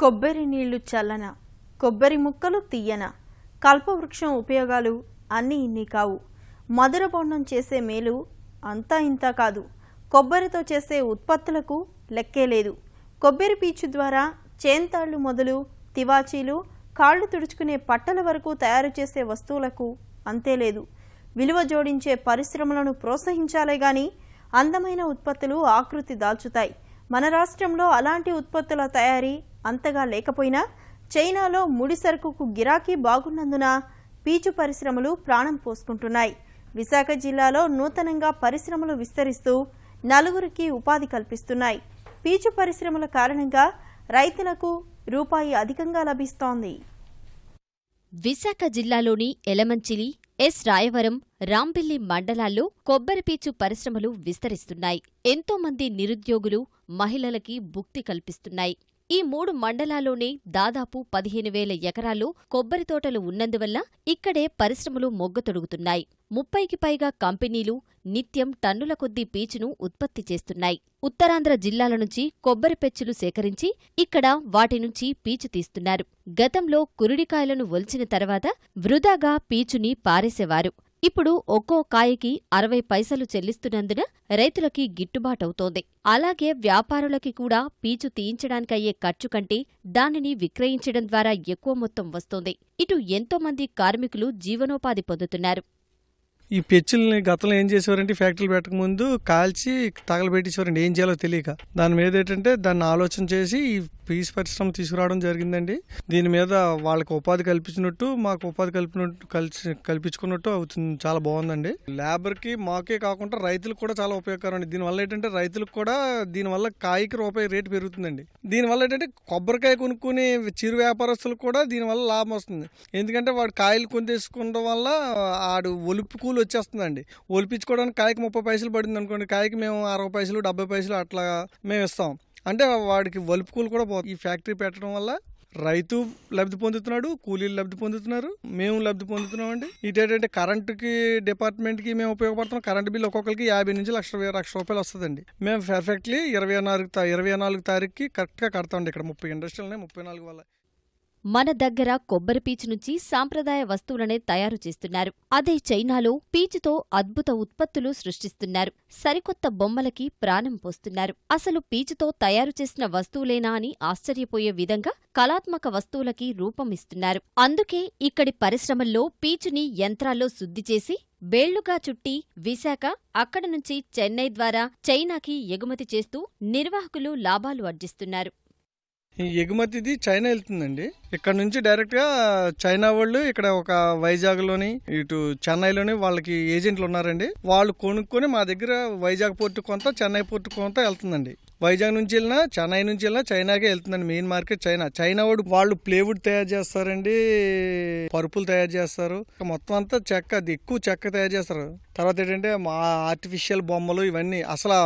కొబ్బరి నీళ్ళు చల్లన కొబ్బరి ముక్కలు తీయన కల్పవృక్షం ఉపయోగాలు అన్నీ ఇన్ని కావు. మధుర బొండం చేసే మేలు అంతా ఇంత కాదు. కొబ్బరితో చేసే ఉత్పత్తులకు లెక్కే లేదు. కొబ్బరి పీచు ద్వారా చేంతాళ్ళు మొదలు తివాచీలు కాళ్ళు తుడుచుకునే పట్టల వరకు తయారు చేసే వస్తువులకు అంతే లేదు. విలువ జోడించే పరిశ్రమలను ప్రోత్సహించాలే గాని అందమైన ఉత్పత్తులు ఆకృతి దాల్చుతాయి. మన రాష్ట్రంలో అలాంటి ఉత్పత్తుల తయారీ అంతగా లేకపోయినా చైనాలో ముడి సరుకుకు గిరాకీ బాగున్నందున పీచు పరిశ్రమలు ప్రాణం పోసుకుంటున్నాయి. విశాఖ జిల్లాలో నూతనంగా పరిశ్రమలు విస్తరిస్తూ నలుగురికి ఉపాధి కల్పిస్తున్నాయి. పీచు పరిశ్రమల కారణంగా రైతులకు రూపాయి అధికంగా లభిస్తోంది. విశాఖ జిల్లాలోని ఎలమంచిలి ఎస్ రాయవరం రాంబిల్లి మండలాల్లో కొబ్బరిపీచు పరిశ్రమలు విస్తరిస్తున్నాయి. ఎంతోమంది నిరుద్యోగులు మహిళలకి భుక్తి కల్పిస్తున్నాయి. ఈ మూడు మండలాల్లోనే దాదాపు పదిహేను వేల ఎకరాల్లో కొబ్బరి తోటలు ఉన్నందువల్ల ఇక్కడే పరిశ్రమలు మొగ్గతొడుగుతున్నాయి ముప్పైకి పైగా కంపెనీలు నిత్యం టన్నుల కొద్దీ పీచును ఉత్పత్తి చేస్తున్నాయి. ఉత్తరాంధ్ర జిల్లాల నుంచి కొబ్బరి పెచ్చులు సేకరించి ఇక్కడ వాటి నుంచి పీచు తీస్తున్నారు. గతంలో కురుడికాయలను ఒలిచిన తర్వాత వృధాగా పీచుని పారేసేవారు. ఇప్పుడు ఒక్కో కాయకి అరవై పైసలు చెల్లిస్తున్నందున రైతులకి గిట్టుబాటవుతోంది. అలాగే వ్యాపారులకి కూడా పీచు తీయించడానికయ్యే ఖర్చు కంటే దానిని విక్రయించడం ద్వారా ఎక్కువ మొత్తం వస్తోంది. ఇటు ఎంతోమంది కార్మికులు జీవనోపాధి పొందుతున్నారు. ఈ పెచ్చుల్ని గతంలో ఏం చేసేవారంటే ఫ్యాక్టరీలు పెట్టక ముందు కాల్చి తగలబెట్టేసేవారండి. ఏం చేయాలో తెలియక. దాని మీద ఏంటంటే దాన్ని ఆలోచన చేసి ఈ పీస్ పరిశ్రమ తీసుకురావడం జరిగిందండి. దీని మీద వాళ్ళకి ఉపాధి కల్పించినట్టు మాకు ఉపాధి కల్పినట్టు కలిసి కల్పించుకున్నట్టు అవుతుంది. చాలా బాగుందండి. లేబర్కి మాకే కాకుండా రైతులకు కూడా చాలా ఉపయోగకరం అండి దీనివల్ల ఏంటంటే రైతులకు కూడా దీనివల్ల కాయకి రూపాయి రేటు పెరుగుతుందండి. దీనివల్ల ఏంటంటే కొబ్బరికాయ కొనుక్కునే చిరు వ్యాపారస్తులకు కూడా దీనివల్ల లాభం వస్తుంది. ఎందుకంటే వాడు కాయలు కొనిసుకోవడం వల్ల ఆడు ఒలిపి కూలి వచ్చేస్తుందండి. ఒలిపించుకోవడానికి కాయకి ముప్పై పైసలు పడింది అనుకోండి కాయకి మేము అరవై పైసలు డెబ్బై పైసలు అట్లా మేము ఇస్తాం అంటే వాడికి వలుపుకూలు కూడా పోతుంది. ఈ ఫ్యాక్టరీ పెట్టడం వల్ల రైతు లబ్ధి పొందుతున్నాడు కూలీలు లబ్ధి పొందుతున్నారు మేము లబ్ధి పొందుతున్నాం అండి ఇటేంటంటే కరెంటుకి డిపార్ట్మెంట్కి మేము ఉపయోగపడుతున్నాం. కరెంట్ బిల్ ఒక్కొక్కరికి యాభై నుంచి లక్ష లక్ష రూపాయలు వస్తుందండి. మేము పర్ఫెక్ట్లీ ఇరవై నాలుగు తా- ఇరవై నాలుగు తారీఖుకి కరెక్ట్గా కడతామండి ఇక్కడ ముప్పై ఇండస్ట్రీలు ఉన్నాయి ముప్పై నాలుగు వల్ల. మన దగ్గర కొబ్బరి పీచు నుంచి సాంప్రదాయ వస్తువులనే తయారు చేస్తున్నారు. అదే చైనాలో పీచుతో అద్భుత ఉత్పత్తులు సృష్టిస్తున్నారు. సరికొత్త బొమ్మలకి ప్రాణం పోస్తున్నారు. అసలు పీచుతో తయారు చేసిన వస్తువులేనా అని ఆశ్చర్యపోయే విధంగా కళాత్మక వస్తువులకి రూపమిస్తున్నారు. అందుకే ఇక్కడి పరిశ్రమల్లో పీచుని యంత్రాల్లో శుద్ధి చేసి బేళ్ళుగా చుట్టి విశాఖ అక్కడ నుంచి చెన్నై ద్వారా చైనాకి ఎగుమతి చేస్తూ నిర్వాహకులు లాభాలు ఆర్జిస్తున్నారు ఈ ఎగుమతిది చైనా వెళ్తుందండి. ఇక్కడ నుంచి డైరెక్ట్గా చైనా వాళ్ళు ఇక్కడ ఒక వైజాగ్లోని ఇటు చెన్నైలోని వాళ్ళకి ఏజెంట్లు ఉన్నారండి. వాళ్ళు కొనుక్కొని మా దగ్గర వైజాగ్ పోర్టు కొంత చెన్నై పోర్టు కొంత వెళ్తుందండి. వైజాగ్ నుంచి వెళ్ళినా చెన్నై నుంచి వెళ్ళినా చైనాకే వెళ్తుందండి. Main market China. చైనా వాడు వాళ్ళు ప్లేవుడ్ తయారు చేస్తారండి. పరుపులు తయారు చేస్తారు. మొత్తం అంతా చెక్క అది ఎక్కువ చెక్క తయారు చేస్తారు. తర్వాత ఏంటంటే మా ఆర్టిఫిషియల్ బొమ్మలు ఇవన్నీ అసలు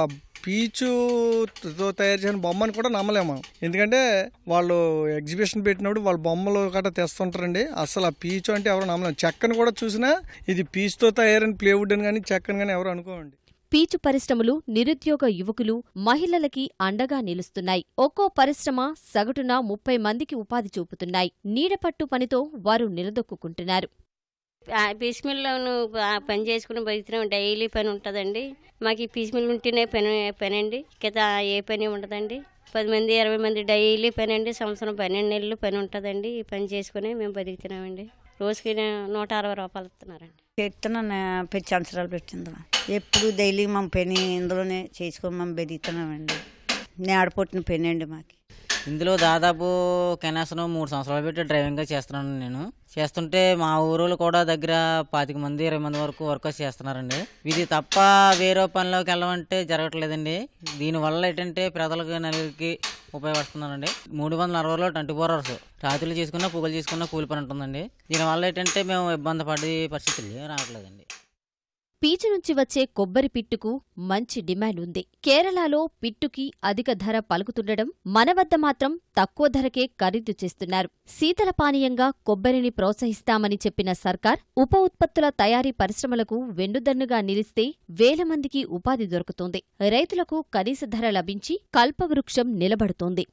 పీచుతో తయారు చేసిన బొమ్మని కూడా నమ్మలేము. మనం. ఎందుకంటే వాళ్ళు ఎగ్జిబిషన్ పెట్టినప్పుడు వాళ్ళు బొమ్మలు గట్రా తెస్తుంటారండి. అసలు ఆ పీచు అంటే ఎవరు నమ్మలేము. చెక్కను కూడా చూసినా ఇది పీచుతో తయారైన ప్లేవుడ్ అని కానీ చెక్కను కానీ ఎవరు అనుకోండి పీచు పరిశ్రమలు నిరుద్యోగ యువకులు మహిళలకి అండగా నిలుస్తున్నాయి. ఒక్కో పరిశ్రమ సగటున ముప్పై మందికి ఉపాధి చూపుతున్నాయి. నీడపట్టు పనితో వారు నిలదొక్కుంటున్నారు పీస్ మిల్లోను పని చేసుకుని బతుకుతున్నాం డైలీ పని ఉంటుందండి. మాకు ఈ పీస్ మిల్ ఉంటేనే పని పని అండి కదా ఏ పని ఉండదండి. పది మంది ఇరవై మంది డైలీ పని అండి సంవత్సరం పన్నెండు నెలలు పని ఉంటుందండి. ఈ పని చేసుకుని మేము బతుకుతున్నామండి. రోజుకి నూట అరవై రూపాయలు ఇస్తున్నారండి. పెడుతున్నాను పెద్ద సంవత్సరాలు పెట్టింది ఎప్పుడు డైలీ మా పెని ఇందులోనే చేసుకొని మేము బెదుగుతున్నామండి నేడపొట్టిన పుట్టిన అండి మాకు. ఇందులో దాదాపు కనీసం మూడు సంవత్సరాలు పెట్టి డ్రైవింగ్గా చేస్తున్నాను నేను. చేస్తుంటే మా ఊరోళ్ళు కూడా దగ్గర పాతిక మంది ఇరవై మంది వరకు వర్కర్స్ చేస్తున్నారండి. ఇది తప్ప వేరే పనిలోకి వెళ్ళమంటే జరగట్లేదండి. దీనివల్ల ఏంటంటే ప్రజలకు నలుగురికి ఉపయోగపడుతున్నారండి మూడు వందల అరవైలో ట్వంటీ ఫోర్ అవర్స్ రాత్రులు చేసుకున్నా పూగలు చేసుకున్నా కూలి పని ఉంటుందండి. దీనివల్ల ఏంటంటే మేము ఇబ్బంది పడే పరిస్థితులు రావట్లేదండి. పీచు నుంచి వచ్చే కొబ్బరి పిట్టుకు మంచి డిమాండ్ ఉంది. కేరళలో పిట్టుకి అధిక ధర పలుకుతుండడం మన వద్ద మాత్రం తక్కువ ధరకే ఖరీదు చేస్తున్నారు. శీతల పానీయంగా కొబ్బరిని ప్రోత్సహిస్తామని చెప్పిన సర్కార్ ఉప ఉత్పత్తుల తయారీ పరిశ్రమలకు వెన్నుదన్నుగా నిలిస్తే వేల మందికి ఉపాధి దొరుకుతోంది. రైతులకు కనీస ధర లభించి కల్పవృక్షం నిలబడుతోంది.